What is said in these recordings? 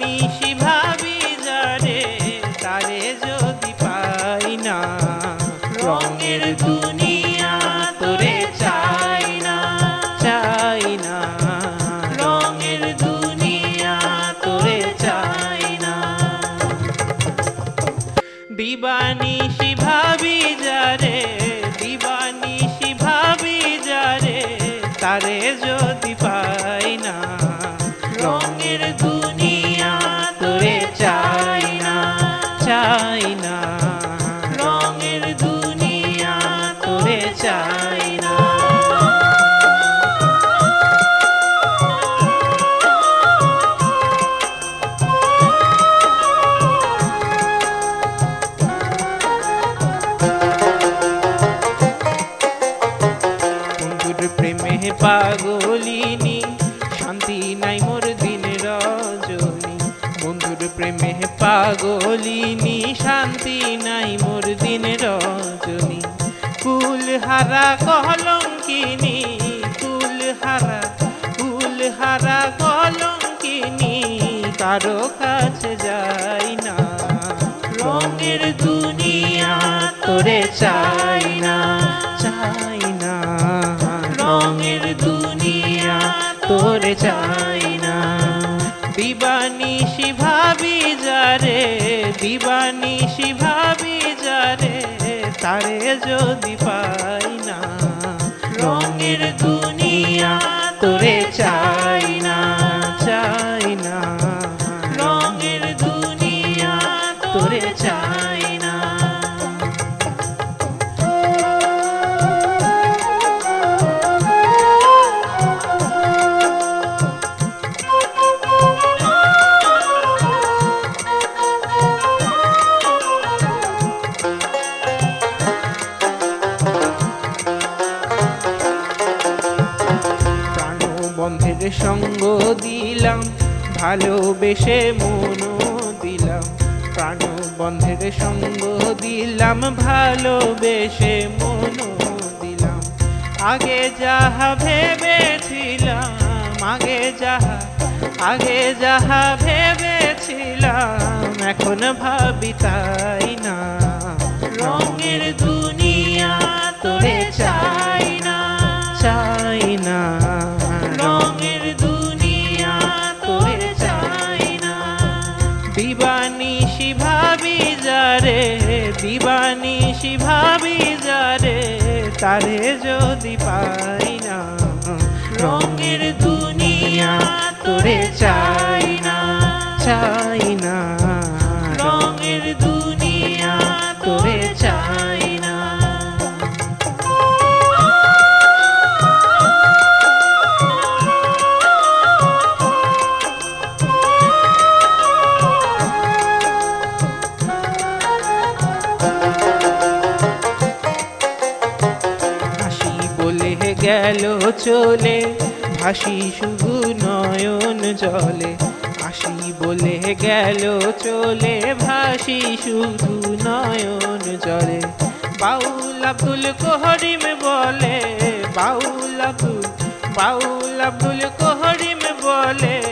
নিশি ভাবি যারে, তারে যদি পাই রঙের দুনিয়া তোরে চাই না, চাই রঙের দুনিয়া তোরে চাই না। দিবানিশি যারে তারে যদি পাই না রঙের দুনিয়া পাগলিনী, শান্তি নাই মোর দিন রজনী। বন্ধুর প্রেমে পাগলিনী, শান্তি নাই মোর দিন রজনী। কুল হারা কলঙ্কিনী কুল হারা কুল হারা কলঙ্কিনী, কারও কাছে যাই তোরে চাই না। দিবানিশি ভাবি যারে দিবানিশি শিভাবি যারে, তারে যদি পাই না, রঙের দুনিয়া তোরে চাই না। সঙ্গ দিলাম, ভালোবেসে মনও দিলাম, প্রাণবন্ধের সঙ্গ দিলাম, ভালোবেসে মনও দিলাম। আগে যাহা ভেবেছিলাম, আগে যাহা আগে যাহা ভেবেছিলাম, এখন ভাবি তাই না। রঙের দুনিয়া তোরে চাই। যারে দিবানি শিভাবি যারে তারে যদি পাই না রঙের দুনিয়া তোরে চাই। গেল চলে, ভাসি শুধু নয়ন জলে। হাসি বলে গেল চলে, ভাসি শুধু নয়ন জলে। বাউল আব্দুল কোহরিম বলে, বাউল আব্দুল বাউল আব্দুল কোহরিম বলে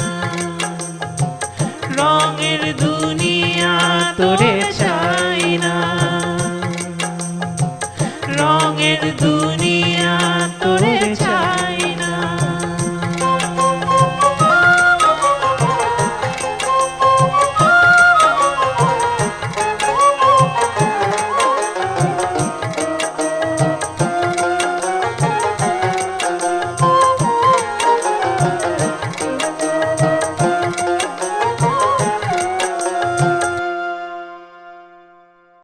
দুনিয়া তোরে চাই